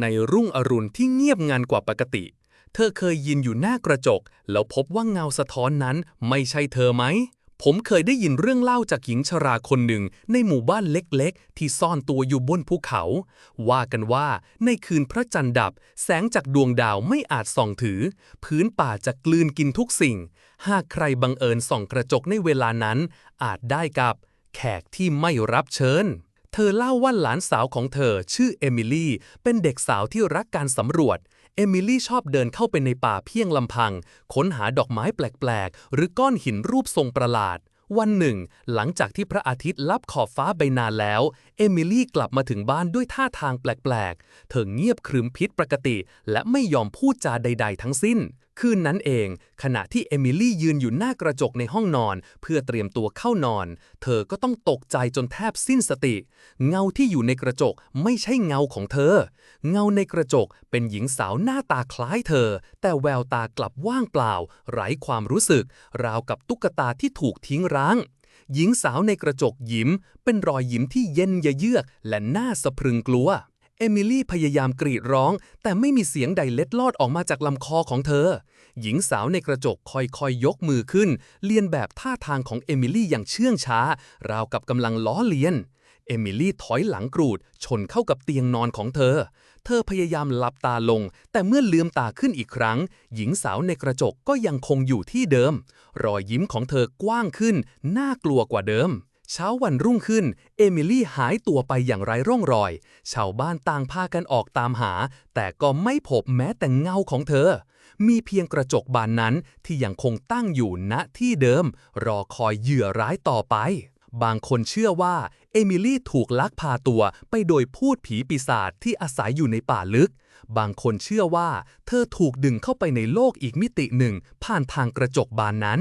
ในรุ่งอรุณที่เงียบงันกว่าปกติ เธอเคยยืนอยู่หน้ากระจก แล้วพบว่าเงาสะท้อนนั้นไม่ใช่เธอไหม ผมเคยได้ยินเรื่องเล่าจากหญิงชราคนหนึ่งในหมู่บ้านเล็กๆ ที่ซ่อนตัวอยู่บนภูเขา ว่ากันว่าในคืนพระจันทร์ดับ แสงจากดวงดาวไม่อาจส่องถือ พื้นป่าจะกลืนกินทุกสิ่ง หากใครบังเอิญส่องกระจกในเวลานั้น อาจได้กับ แขกที่ไม่รับเชิญ เธอเล่าว่าหลานสาวของเธอชื่อเอมิลี่ เป็นเด็กสาวที่รักการสำรวจ เอมิลี่ชอบเดินเข้าไปในป่าเพียงลำพัง ค้นหาดอกไม้แปลก ๆ หรือก้อนหินรูปทรงประหลาด วันหนึ่ง หลังจากที่พระอาทิตย์ลับขอบฟ้าไปนานแล้ว เอมิลี่กลับมาถึงบ้านด้วยท่าทางแปลก ๆ เธอเงียบครึมพิษปกติ และไม่ยอมพูดจาใด ๆ ทั้งสิ้น คืนนั้นเอง ขณะที่เอมิลี่ยืนอยู่หน้ากระจกในห้องนอน เพื่อเตรียมตัวเข้านอน เธอก็ต้องตกใจจนแทบสิ้นสติ เงาที่อยู่ในกระจกไม่ใช่เงาของเธอ เงาในกระจกเป็นหญิงสาวหน้าตาคล้ายเธอ แต่แววตากลับว่างเปล่า ไร้ความรู้สึก ราวกับตุ๊กตาที่ถูกทิ้งร้างหญิงสาวในกระจกยิ้ม เป็นรอยยิ้มที่เย็นยะเยือกและน่าสะพรึงกลัว เอมิลี่พยายามกรีดร้อง แต่ไม่มีเสียงใดเล็ดลอดออกมาจากลำคอของเธอ หญิงสาวในกระจกค่อยๆยกมือขึ้น เลียนแบบท่าทางของเอมิลี่อย่างเชื่องช้า ราวกับกำลังล้อเลียน เอมิลี่ถอยหลังกรูด ชนเข้ากับเตียงนอนของเธอ เธอพยายามหลับตาลง แต่เมื่อลืมตาขึ้นอีกครั้ง หญิงสาวในกระจกก็ยังคงอยู่ที่เดิม รอยยิ้มของเธอกว้างขึ้น น่ากลัวกว่าเดิม เช้าวันรุ่งขึ้น เอมิลี่หายตัวไปอย่างไร้ร่องรอย ชาวบ้านต่างพากันออกตามหา แต่ก็ไม่พบแม้แต่เงาของเธอ มีเพียงกระจกบานนั้นที่ยังคงตั้งอยู่ณที่เดิม รอคอยเหยื่อร้ายต่อไป บางคนเชื่อว่า เอมิลี่ถูกลักพาตัวไปโดยพูดผีปีศาจที่อาศัยอยู่ในป่าลึก บางคนเชื่อว่า เธอถูกดึงเข้าไปในโลกอีกมิติหนึ่ง ผ่านทางกระจกบานนั้น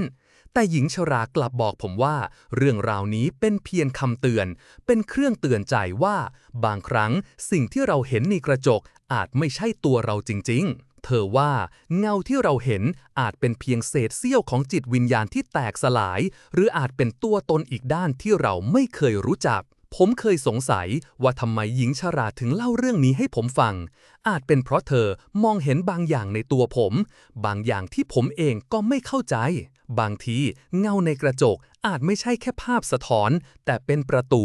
แต่หญิงชรากลับบอกผมว่า เรื่องราวนี้เป็นเพียงคำเตือน เป็นเครื่องเตือนใจว่า บางครั้งสิ่งที่เราเห็นในกระจกอาจไม่ใช่ตัวเราจริง ๆ เธอว่าเงาที่เราเห็นอาจเป็นเพียงเศษเสี้ยวของจิตวิญญาณที่แตกสลาย หรืออาจเป็นตัวตนอีกด้านที่เราไม่เคยรู้จัก ผมเคยสงสัยว่าทำไมหญิงชราถึงเล่าเรื่องนี้ให้ผมฟัง อาจเป็นเพราะเธอมองเห็นบางอย่างในตัวผม บางอย่างที่ผมเองก็ไม่เข้าใจ บางทีเงาในกระจกอาจไม่ใช่แค่ภาพสะท้อน แต่เป็นประตู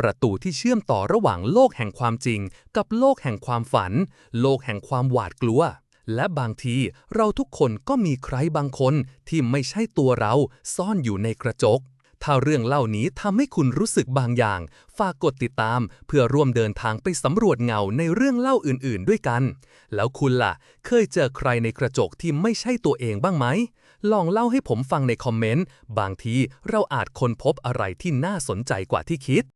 ประตูที่เชื่อมต่อระหว่างโลกแห่งความจริง กับโลกแห่งความฝัน โลกแห่งความหวาดกลัว และบางทีเราทุกคนก็มีใครบางคนที่ไม่ใช่ตัวเราซ่อนอยู่ในกระจก ถ้าเรื่องเล่านี้ทำให้คุณรู้สึกบางอย่าง ฝากกดติดตาม เพื่อร่วมเดินทางไปสำรวจเงาในเรื่องเล่าอื่น ๆ ด้วยกัน แล้วคุณล่ะ เคยเจอใครในกระจกที่ไม่ใช่ตัวเองบ้างไหม ลองเล่าให้ผมฟังในคอมเมนต์ บางทีเราอาจค้นพบอะไรที่น่าสนใจกว่าที่คิด